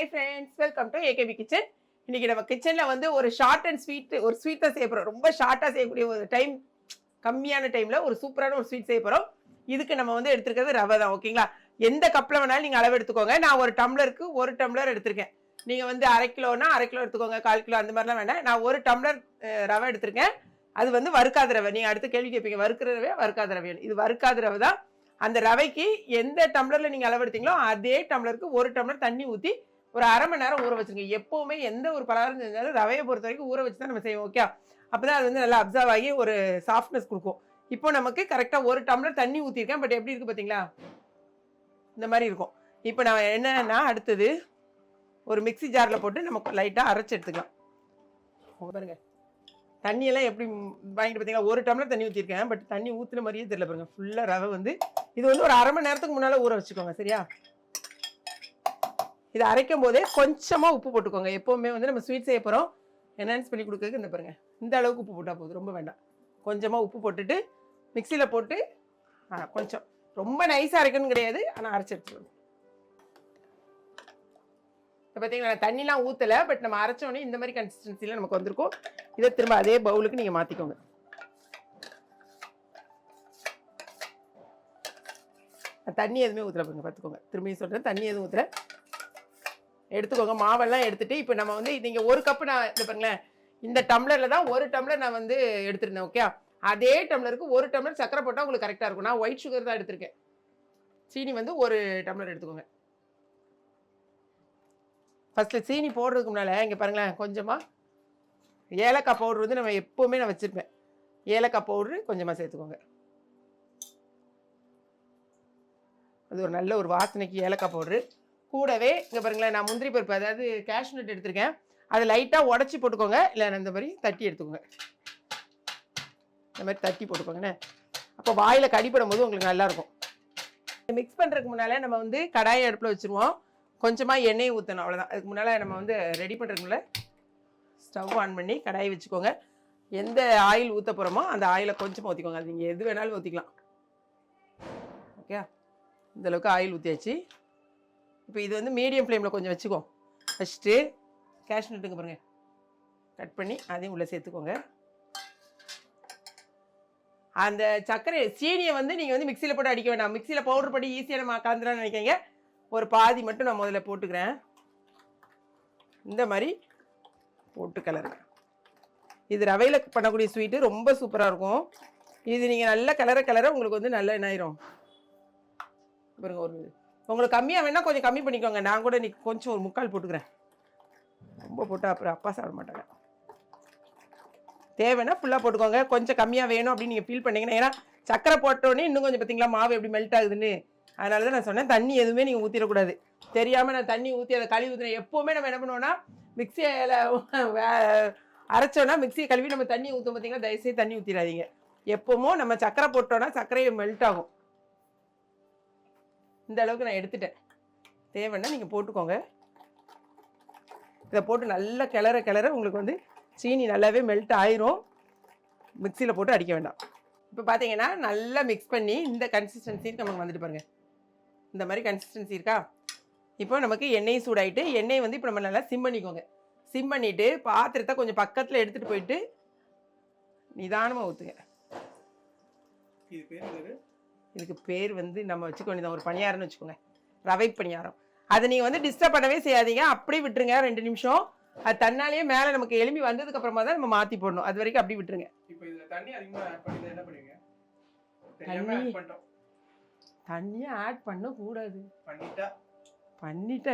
Hi friends welcome to AKP kitchen இன்னைக்கு நம்ம கிச்சனில் வந்து ஒரு ஷார்ட் அண்ட் ஸ்வீட் ஒரு ஸ்வீட்டை செய்ய போகிறோம் ரொம்ப ஷார்ட்டாக செய்யக்கூடிய ஒரு டைம் கம்மியான டைமில் ஒரு சூப்பரான ஒரு ஸ்வீட் செய்ய போகிறோம் இதுக்கு நம்ம வந்து எடுத்துருக்கிறது ரவை தான் ஓகேங்களா எந்த கப்பில் வேணாலும் நீங்கள் அளவு எடுத்துக்கோங்க. நான் ஒரு டம்ளருக்கு ஒரு டம்ளர் எடுத்திருக்கேன். நீங்கள் வந்து அரை கிலோனா அரை கிலோ எடுத்துக்கோங்க. கால் கிலோ அந்த மாதிரிலாம் வேண்டாம். நான் ஒரு டம்ளர் ரவை எடுத்திருக்கேன். அது வந்து வறுக்காத ரவை. நீங்கள் அடுத்து கேள்வி கேட்பீங்க வறுக்கிற ரவை வறுக்காத ரவை இது வறுக்காத ரவை தான். அந்த ரவைக்கு எந்த டம்ளரில் நீங்கள் அளவு எடுத்தீங்களோ அதே டம்ளருக்கு ஒரு டம்ளர் தண்ணி ஊற்றி ஒரு அரை மணி நேரம் ஊற வச்சுருங்க. எப்போவுமே எந்த ஒரு பலகாரம் செஞ்சாலும் ரவையை பொறுத்த வரைக்கும் ஊற வச்சு தான் நம்ம செய்வோம் ஓகே அப்போ தான் அது வந்து நல்லா அப்சர்வ் ஆகி ஒரு சாஃப்ட்னஸ் கொடுக்கும். இப்போ நமக்கு கரெக்டாக ஒரு டம்ளர் தண்ணி ஊற்றிருக்கேன் பட் எப்படி இருக்குது பார்த்தீங்களா இந்த மாதிரி இருக்கும். இப்போ நான் என்னன்னா அடுத்தது ஒரு மிக்ஸி ஜாரில் போட்டு நம்ம லைட்டாக அரைச்சி எடுத்துக்கலாம். பாருங்க. தண்ணியெல்லாம் எப்படி வாங்கிட்டு பார்த்தீங்களா ஒரு டம்ளர் தண்ணி ஊற்றிருக்கேன் பட் தண்ணி ஊற்றுன மாதிரியே தெரியல பாருங்க. ஃபுல்லாக ரவை வந்து இது வந்து ஒரு அரை மணி நேரத்துக்கு முன்னால் ஊற வச்சுக்கோங்க. சரியா? இது அரைக்கும் போதே கொஞ்சமாக உப்பு போட்டுக்கோங்க. எப்போவுமே வந்து நம்ம ஸ்வீட் செய்ய போகிறோம் என்ஹான்ஸ் பண்ணி கொடுக்கறதுக்கு இந்த பாருங்கள் இந்த அளவுக்கு உப்பு போட்டால் போதும். ரொம்ப வேண்டாம். கொஞ்சமாக உப்பு போட்டுட்டு மிக்சியில் போட்டு கொஞ்சம். ரொம்ப நைஸாக அரைக்கணும் கிடையாது. ஆனால் அரைச்சி இப்போ பார்த்தீங்களா தண்ணிலாம் ஊற்றலை பட் நம்ம அரைச்சோடனே இந்த மாதிரி கன்சிஸ்டன்சியில் நமக்கு வந்திருக்கும். இதை திரும்ப அதே பவுலுக்கு நீங்கள் மாற்றிக்கோங்க தண்ணி எதுவுமே ஊற்றல பாருங்க. பார்த்துக்கோங்க திரும்பியும் சொல்கிறேன் தண்ணி எதுவும் ஊற்றலை எடுத்துக்கோங்க. மாவெல்லாம் எடுத்துட்டு இப்போ நம்ம வந்து நீங்கள் ஒரு கப்பு நான் இது பாருங்களேன் இந்த டம்ளரில் தான் ஒரு டம்ளர் நான் வந்து எடுத்துருந்தேன் ஓகே அதே டம்ளருக்கு ஒரு டம்ளர் சக்கரை போட்டால் உங்களுக்கு கரெக்டாக இருக்கும். நான் ஒயிட் சுகர் தான் எடுத்திருக்கேன். சீனி வந்து ஒரு டம்ளர் எடுத்துக்கோங்க. ஃபஸ்ட்டு சீனி போடுறதுக்கு முன்னால் இங்கே பாருங்களேன் கொஞ்சமாக ஏலக்காய் பவுடர் வந்து நம்ம எப்போவுமே நான் வச்சுருப்பேன். ஏலக்காய் பவுட்ரு கொஞ்சமாக சேர்த்துக்கோங்க. அது ஒரு நல்ல ஒரு வாசனைக்கு ஏலக்காய் பவுட்ரு கூடவே இங்கே பாருங்களேன் நான் முந்திரி பருப்பு அதாவது கேஷ் நட் எடுத்திருக்கேன். அதை லைட்டாக உடச்சி போட்டுக்கோங்க. இல்லை இந்த மாதிரி தட்டி எடுத்துக்கோங்க. இந்த மாதிரி தட்டி போட்டுக்கோங்கண்ணே அப்போ வாயில் கடிப்படும் போது உங்களுக்கு நல்லாயிருக்கும். மிக்ஸ் பண்ணுறதுக்கு முன்னால் நம்ம வந்து கடாயை அடுப்பில் வச்சுருவோம். கொஞ்சமாக எண்ணெய் ஊற்றணும் அவ்வளோதான் அதுக்கு முன்னால் நம்ம வந்து ரெடி பண்ணுறதுக்குள்ள ஸ்டவ் ஆன் பண்ணி கடாயை வச்சுக்கோங்க. எந்த ஆயில் ஊற்ற போகிறோமோ அந்த ஆயிலை கொஞ்சமாக ஊற்றிக்கோங்க அது நீங்கள் எது வேணாலும் ஊற்றிக்கலாம் ஓகே இந்தளவுக்கு ஆயில் ஊற்றியாச்சு இப்போ இது வந்து மீடியம் ஃப்ளேமில் கொஞ்சம் வச்சுக்கோ. ஃபஸ்ட்டு கேஷ் நட்டுங்க பாருங்கள் கட் பண்ணி அதையும் உள்ளே சேர்த்துக்கோங்க. அந்த சர்க்கரை சீனியை வந்து நீங்கள் வந்து மிக்சியில் போட்டு அடிக்க வேண்டாம். மிக்சியில் பவுடர் படி ஈஸியாக நம்ம கலந்துடான்னு நினைக்கிறீங்க ஒரு பாதி மட்டும் நான் முதல்ல போட்டுக்கிறேன். இந்த மாதிரி போட்டு கலருங்க. இது ரவையில் பண்ணக்கூடிய ஸ்வீட்டு ரொம்ப சூப்பராக இருக்கும். இது நீங்கள் நல்ல கலரை கலரை உங்களுக்கு வந்து நல்ல என்ன ஆயிரும். பாருங்க ஒரு உங்களுக்கு கம்மியாக வேணால் கொஞ்சம் கம்மி பண்ணிக்கோங்க. நான் கூட இன்னைக்கு கொஞ்சம் ஒரு முக்கால் போட்டுக்கிறேன். ரொம்ப போட்டால் அப்புறம் அப்பா சாப்பிட மாட்டாங்க. தேவைன்னா ஃபுல்லாக போட்டுக்கோங்க. கொஞ்சம் கம்மியாக வேணும் அப்படின்னு நீங்கள் ஃபீல் பண்ணீங்கன்னா ஏன்னா சக்கரை போட்டோடனே இன்னும் கொஞ்சம் பார்த்தீங்களா மாவு எப்படி மெல்ட் ஆகுதுன்னு. அதனால தான் நான் சொன்னேன் தண்ணி எதுவுமே நீங்கள் ஊற்றிடக்கூடாது தெரியாமல் நான் தண்ணி ஊற்றி அதை கழுவி ஊற்றினேன் எப்போவுமே நம்ம என்ன பண்ணுவோம்னா மிக்சியில் அரைச்சோன்னா மிக்சியை கழுவி நம்ம தண்ணி ஊற்றும் பார்த்தீங்கன்னா தயவுசெய்து தண்ணி ஊற்றிடாதீங்க எப்போவும் நம்ம சக்கரை போட்டோன்னா சக்கரையை மெல்ட் ஆகும். இந்த அளவுக்கு நான் எடுத்துட்டேன். தேவைன்னா நீங்கள் போட்டுக்கோங்க. இதை போட்டு நல்லா கிளற கிளற உங்களுக்கு வந்து சீனி நல்லாவே மெல்ட் ஆயிரும். மிக்சியில் போட்டு அடிக்க வேண்டாம். இப்போ பார்த்தீங்கன்னா நல்லா மிக்ஸ் பண்ணி இந்த கன்சிஸ்டன்சி நமக்கு வந்துட்டு பாருங்கள் இந்த மாதிரி கன்சிஸ்டன்சி இருக்கா? இப்போ நமக்கு எண்ணெய் சூடாயிட்டு எண்ணெய் வந்து இப்போ நம்ம நல்லா சிம் பண்ணிக்கோங்க. சிம் பண்ணிவிட்டு பாத்திரத்தை கொஞ்சம் பக்கத்தில் எடுத்துகிட்டு போயிட்டு நிதானமாக ஊற்றுங்க இது பேர் இதுக்கு பேர் வந்து நம்ம வச்சுக்க வேண்டியது ஒரு பணியாரம்னு வச்சுக்கோங்க. ரவை பணியாரம். அதை நீங்கள் வந்து டிஸ்டர்ப் பண்ணவே செய்யாதீங்க. அப்படியே விட்டுருங்க ரெண்டு நிமிஷம். அது தன்னாலேயே மேலே நமக்கு எலும்பி வந்ததுக்கு அப்புறமா தான் நம்ம மாற்றி போடணும். அது வரைக்கும் அப்படி விட்டுருங்க. இப்போ இதுல தண்ணி தண்ணியை ஆட் பண்ணக்கூடாது. பண்ணிட்டா?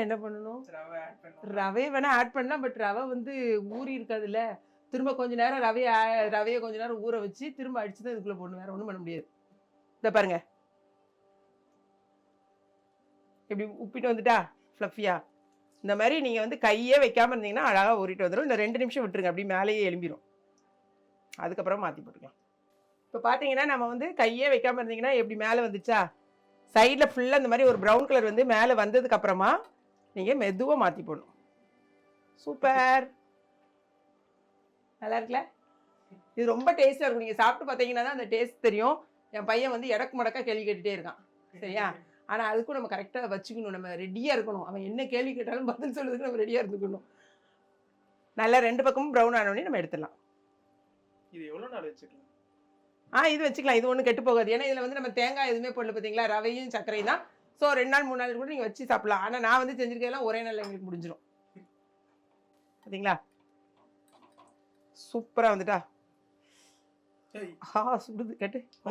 என்ன பண்ணணும்? ரவையை வேணால் ஆட் பண்ணலாம் பட் ரவை வந்து ஊறி இருக்காதுல்ல. திரும்ப கொஞ்ச நேரம் ரவையை ரவையை கொஞ்ச நேரம் ஊற வச்சு திரும்ப அடிச்சு தான் இதுக்குள்ளே போடணும். வேற ஒன்றும் பண்ண முடியாது. இதை பாருங்க. இப்படி உப்பிட்டு வந்துட்டா? ஃப்ளஃபியா இந்த மாதிரி நீங்கள் வந்து கையே வைக்காமல் இருந்தீங்கன்னா அழகாக ஊறிட்டு வந்துடும் இந்த ரெண்டு நிமிஷம் விட்டுருங்க. அப்படி மேலேயே எலும்பிடும் அதுக்கப்புறம் மாற்றி போட்டுக்கலாம். இப்போ பார்த்தீங்கன்னா நம்ம வந்து கையே வைக்காமல் இருந்தீங்கன்னா எப்படி மேலே வந்துச்சா? சைடில் ஃபுல்லாக இந்த மாதிரி ஒரு ப்ரௌன் கலர் வந்து மேலே வந்ததுக்கப்புறமா நீங்கள் மெதுவாக மாற்றி போடணும். சூப்பர் நல்லா இருக்குல்ல? இது ரொம்ப டேஸ்ட்டாக இருக்கும். நீங்கள் சாப்பிட்டு பார்த்தீங்கன்னா தான் அந்த டேஸ்ட் தெரியும். என் பையன் வந்து இடக்கு மடக்காக கேள்வி கேட்டுகிட்டே இருக்கான். சரியா? ஆனால் அதுக்கும் நம்ம கரெக்டாக வச்சுக்கணும். நம்ம ரெடியாக இருக்கணும். அவன் என்ன கேள்வி கேட்டாலும் பதில் சொல்றதுக்கு நம்ம ரெடியாக இருந்துக்கணும். நல்லா ரெண்டு பக்கமும் ப்ரௌன் ஆனோடனே நம்ம எடுத்துடலாம். இது எவ்வளவு நாள் வச்சுக்கலாம்? ஆ இது வச்சுக்கலாம். இது ஒன்றும் கெட்டு போகாது. ஏன்னா இதில் வந்து நம்ம தேங்காய் எதுவுமே போடல பார்த்தீங்களா ரவையும் சர்க்கரையும் தான். ஸோ ரெண்டு நாள் மூணு நாள் கூட நீங்கள் வச்சு சாப்பிடலாம். ஆனால் நான் வந்து செஞ்சிருக்கதெல்லாம் ஒரே நாளில் எங்களுக்கு முடிஞ்சிடும் பார்த்தீங்களா சூப்பராக வந்துட்டா. ஆ சுடுது கேட்டு.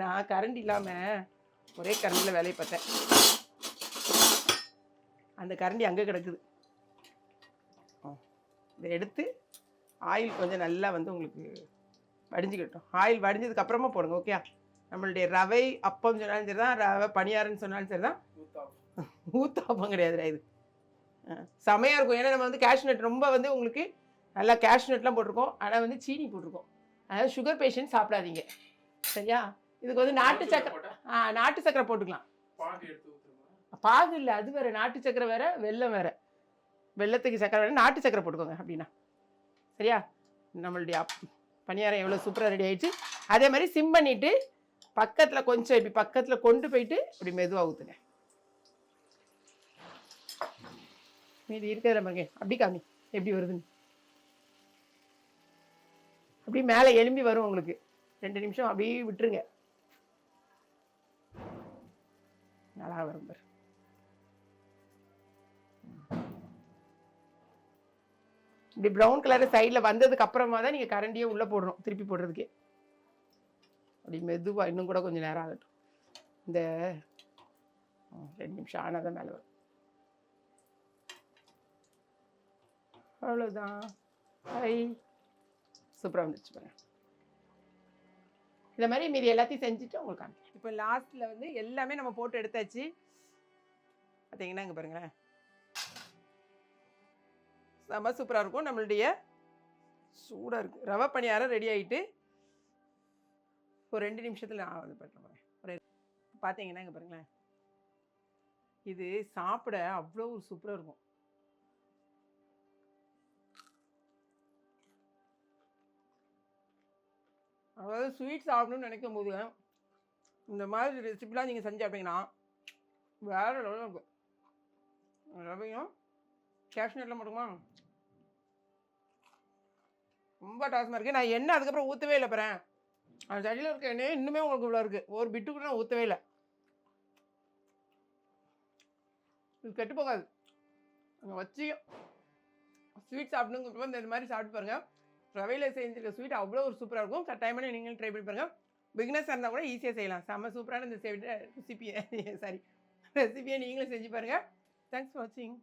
நான் கரண்ட் இல்லாமல் ஒரே கரண்டில் வேலையை பார்த்தேன். அந்த கரண்டி அங்கே கிடக்குது. இதை எடுத்து ஆயில் கொஞ்சம் நல்லா வந்து உங்களுக்கு வடிஞ்சுக்கிட்டோம். ஆயில் வடிஞ்சதுக்கு அப்புறமா போடுங்க ஓகே நம்மளுடைய ரவை அப்பம் சொன்னாலும் சரி தான் ரவை பணியாரன்னு சொன்னாலும் சரி தான் ஊத்தா. ஊத்தாப்பம் கிடையாதுடா இது. ஆ, செமையா இருக்கும். ஏன்னா நம்ம வந்து கேஷ்நட் ரொம்ப வந்து உங்களுக்கு நல்லா கேஷ்நட்லாம் போட்டிருக்கோம். ஆனால் வந்து சீனி போட்டிருக்கோம். அதாவது சுகர் பேஷண்ட் சாப்பிடாதீங்க. சரியா? இதுக்கு வந்து நாட்டு சக்கரை ஆ நாட்டு சக்கரை போட்டுக்கலாம். பாகு இல்லை அது வேற. நாட்டு சக்கரை வேற வெல்லம் வேற. வெள்ளத்துக்கு சக்கரை வேற நாட்டு சக்கரை போட்டுக்கோங்க அப்படின்னா. சரியா? நம்மளுடைய பணியாரம் எவ்வளோ சூப்பராக ரெடி ஆயிடுச்சு. அதே மாதிரி சிம் பண்ணிட்டு பக்கத்தில் கொஞ்சம் இப்படி பக்கத்தில் கொண்டு போயிட்டு இப்படி மெதுவாக ஊற்றுங்க மீதி இருக்கிறதுல பாருங்க. அப்படி காமி. எப்படி வருதுன்னு. அப்படி மேலே எலும்பி வரும் உங்களுக்கு. ரெண்டு நிமிஷம் அப்படியே விட்டுருங்க. நல்லா வரும் பாரு. இப்படி ப்ரௌன் கலர் சைடில் வந்ததுக்கு அப்புறமா தான் நீங்கள் கரண்டியே உள்ளே போடணும் திருப்பி போடுறதுக்கு. அப்படி மெதுவாக இன்னும் கூட கொஞ்சம் நேரம் ஆகட்டும். இந்த ரெண்டு நிமிஷம் ஆனால் தான் மேலே வரும். அவ்வளோதான் ஹை சூப்பராக வந்துச்சு பாருங்க இந்த மாதிரி மீதி எல்லாத்தையும் செஞ்சுட்டு உங்களுக்கு காமிக்கிறேன். இப்போ லாஸ்ட்டில் வந்து எல்லாமே நம்ம போட்டு எடுத்தாச்சு. பார்த்தீங்கன்னா இங்கே பாருங்களேன். செம்ம சூப்பராக இருக்கும். நம்மளுடைய சூடாக இருக்குது ரவை பணியாரம் ரெடி ஆகிட்டு ஒரு ரெண்டு நிமிஷத்தில் நான் வந்து பண்ணுறேன் ஒரு பார்த்தீங்கன்னா இங்கே பாருங்களேன். இது சாப்பிட அவ்வளோ ஒரு சூப்பராக இருக்கும். அதாவது ஸ்வீட் சாப்பிடணும்னு நினைக்கும் போது இந்த மாதிரி ரெசிபிலாம் நீங்கள் செஞ்சு அப்படிங்கன்னா வேறு லெவலில் இருக்கும். ரவையும் கேஷ்நட்லாம் மட்டுமா? ரொம்ப டாஸ்மாக இருக்குது நான் எண்ணெய் அதுக்கப்புறம் ஊற்றவே இல்லை பாறேன் அந்த சட்டியில் இருக்க எண்ணெய் இன்னுமே உங்களுக்கு இவ்வளோ இருக்குது ஒரு பிட்டு கூட நான் ஊற்றவே இல்லை. இது கெட்டு போகாது. அங்கே வச்சு ஸ்வீட் சாப்பிடணுங்கிறப்ப இந்த மாதிரி சாப்பிட்டு பாருங்கள் ரவையில் செஞ்சிருக்க ஸ்வீட் அவ்வளோ ஒரு சூப்பராக இருக்கும். கட்டாயமான நீங்களும் ட்ரை பண்ணி பாருங்கள் பிக்னஸாக இருந்தால் கூட ஈஸியாக செய்யலாம். செம்ம சூப்பரான இந்த ரெசிபியை சாரி ரெசிபியை நீங்களும் செஞ்சு பாருங்கள் தேங்க்ஸ் ஃபார் வாட்சிங்